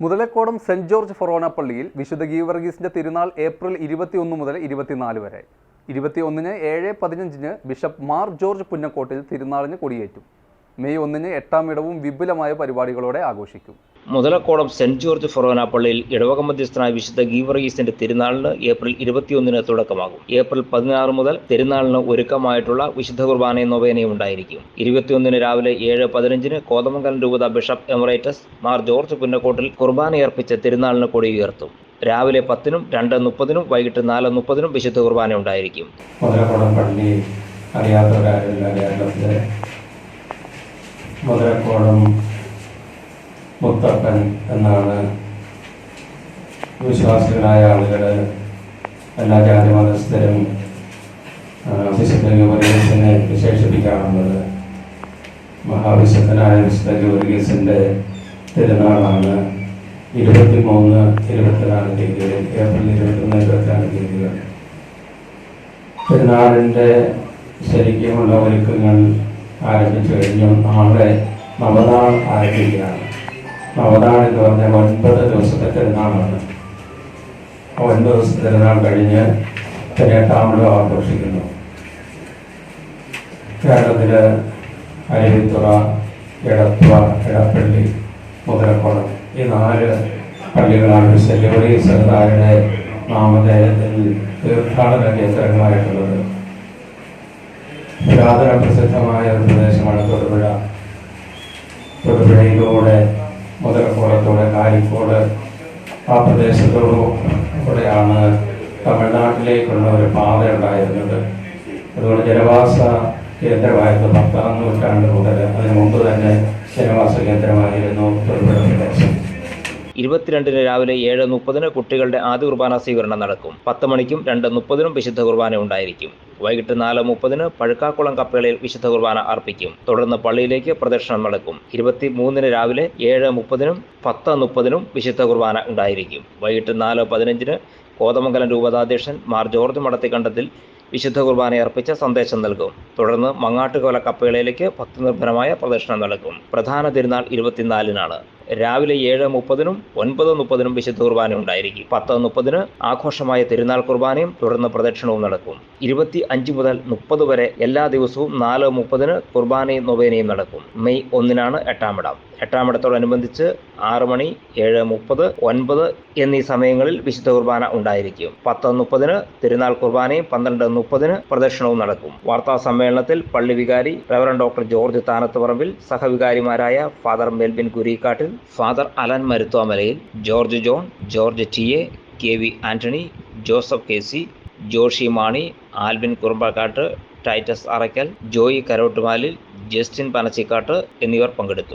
Muthalakodam saint George ഫൊറോന പള്ളിയിൽ വിശുദ്ധ ഗീവർഗീസിന്റെ തിരുനാൾ April ഇരുപത്തിയൊന്ന് മുതൽ ഇരുപത്തിനാല് വരെ. ഇരുപത്തിയൊന്നിന് ഏഴ് പതിനഞ്ചിന് ബിഷപ്പ് മാർ ജോർജ് പുന്നക്കോട്ടിൽ തിരുനാളിന് കൊടിയേറ്റും. മെയ് ഒന്നിന് എട്ടാം ഇടവും വിപുലമായ പരിപാടികളോടെ ആഘോഷിക്കും. മുതലക്കോടം സെന്റ് ജോർജ് ഫൊറോന പള്ളിയിൽ ഇടവക മധ്യസ്ഥനായ വിശുദ്ധ ഗീവർഗീസിന്റെ തിരുനാളിന് ഏപ്രിൽ ഇരുപത്തിയൊന്നിന് തുടക്കമാകും. ഏപ്രിൽ പതിനാറ് മുതൽ തിരുനാളിന് ഒരുക്കമായിട്ടുള്ള വിശുദ്ധ കുർബാനയും നൊവേനയും ഉണ്ടായിരിക്കും. ഇരുപത്തിയൊന്നിന് രാവിലെ ഏഴ് പതിനഞ്ചിന് കോതമംഗലം രൂപത bishop emeritus Mar George Punnakottil കുർബാനയർപ്പിച്ച തിരുനാളിന് കൊടി ഉയർത്തും. രാവിലെ പത്തിനും രണ്ട് മുപ്പതിനും വൈകിട്ട് നാല് മുപ്പതിനും വിശുദ്ധ കുർബാന ഉണ്ടായിരിക്കും. മുതലക്കുളം പള്ളി അറിയാത്തവരാരില്ല കേരളത്തിലെ മുതലക്കോളം മുത്തപ്പൻ എന്നാണ് വിശ്വാസികളായ ആളുകൾ എല്ലാ ജാതി മതസ്ഥരും വിശുദ്ധനെ വിശേഷിപ്പിക്കാറുള്ളത്. മഹാവിശുദ്ധനായ വിശുദ്ധ ഗൗരീസിന്റെ തിരുനാളാണ് ഇരുപത്തിമൂന്ന് ഇരുപത്തിനാല് തീയതികളിൽ ഏപ്രിൽ ഇരുപത്തിമൂന്ന് ഇരുപത്തിനാല് തീയതികൾ പെരുന്നാളിന്റെ ശരിക്കുമുള്ള ഒരുക്കങ്ങൾ ആരംഭിച്ചു കഴിഞ്ഞു നാളെ നവനാൾ ആരംഭിക്കുകയാണ്. നവനാൾ എന്ന് പറഞ്ഞാൽ ഒൻപത് ദിവസത്തെ തിരുനാളാണ്. ഒൻപത് ദിവസത്തെ തിരുനാൾ കഴിഞ്ഞ് പതിനെട്ടാമത് ആഘോഷിക്കുന്നു. കേരളത്തിൽ അരുവിത്തുറ എടത്തുവ എടപ്പള്ളി മുതലക്കുളം ഈ നാല് പള്ളികളാണ് സെല്ലുപടി സർദാരുടെ നാമധേയത്തിൽ തീർത്ഥാടന കേന്ദ്രങ്ങളായിട്ടുള്ളത്. പുരാതന പ്രസിദ്ധമായ ഒരു പ്രദേശമാണ് തൊടുപുഴ. തൊടുപുഴയിലൂടെ മുതലക്കോളത്തോടെ കാലിക്കോട് ആ പ്രദേശത്തോടുകൂടെയാണ് തമിഴ്നാട്ടിലേക്കുള്ള ഒരു പാത ഉണ്ടായിരുന്നത്. അതുകൊണ്ട് ജനവാസ കേന്ദ്രമായിരുന്നു പത്താം നൂറ്റാണ്ട് മുതൽ അതിനു മുമ്പ് തന്നെ ജനവാസ കേന്ദ്രമായിരുന്നു തൊടുപുഴ പ്രദേശം. ഇരുപത്തിരണ്ടിന് രാവിലെ ഏഴ് മുപ്പതിന് കുട്ടികളുടെ ആദ്യ കുർബാന സ്വീകരണം നടക്കും. പത്ത് മണിക്കും രണ്ട് മുപ്പതിനും വിശുദ്ധ കുർബാന ഉണ്ടായിരിക്കും. വൈകിട്ട് നാല് മുപ്പതിന് പഴുക്കാക്കുളം കപ്പേളയിൽ വിശുദ്ധ കുർബാന അർപ്പിക്കും. തുടർന്ന് പള്ളിയിലേക്ക് പ്രദക്ഷിണം നടക്കും. ഇരുപത്തി മൂന്നിന് രാവിലെ ഏഴ് മുപ്പതിനും പത്ത് മുപ്പതിനും വിശുദ്ധ കുർബാന ഉണ്ടായിരിക്കും. വൈകിട്ട് നാല് പതിനഞ്ചിന് കോതമംഗലം രൂപതാധ്യക്ഷൻ മാർ ജോർജ് മടത്തിക്കണ്ടത്തിൽ വിശുദ്ധ കുർബാന അർപ്പിച്ച സന്ദേശം നൽകും. തുടർന്ന് മങ്ങാട്ടുകോല കപ്പേളയിലേക്ക് ഭക്തിനിർഭരമായ പ്രദക്ഷിണം നടക്കും. പ്രധാന തിരുനാൾ ഇരുപത്തിനാലിനാണ്. രാവിലെ ഏഴ് മുപ്പതിനും ഒൻപത് മുപ്പതിനും വിശുദ്ധ കുർബാന ഉണ്ടായിരിക്കും. പത്ത് മുപ്പതിന് ആഘോഷമായ തിരുനാൾ കുർബാനയും തുടർന്ന് പ്രദക്ഷിണവും നടക്കും. ഇരുപത്തി അഞ്ച് മുതൽ മുപ്പത് വരെ എല്ലാ ദിവസവും നാല് മുപ്പതിന് കുർബാനയും നൊവേനയും നടക്കും. മെയ് ഒന്നിനാണ് എട്ടാമിടം എട്ടാമിടത്തോടനുബന്ധിച്ച് ആറ് മണി ഏഴ് മുപ്പത് ഒൻപത് എന്നീ സമയങ്ങളിൽ വിശുദ്ധ കുർബാന ഉണ്ടായിരിക്കും. പത്ത് മുപ്പതിന് തിരുനാൾ കുർബാനയും പന്ത്രണ്ട് മുപ്പതിന് പ്രദക്ഷിണവും നടക്കും. വാർത്താ സമ്മേളനത്തിൽ പള്ളി വികാരി reverend doctor George Thanathuparambil സഹവികാരിമാരായ father Melbin Kurikkattil father Alan Maruthomalayil George John George T A K V Antony Joseph K C Joshi Mani Albin Kurumbakkatt Titus Arackal Joy Karottumalil Justin Panachikkatt എന്നിവർ പങ്കെടുത്തു.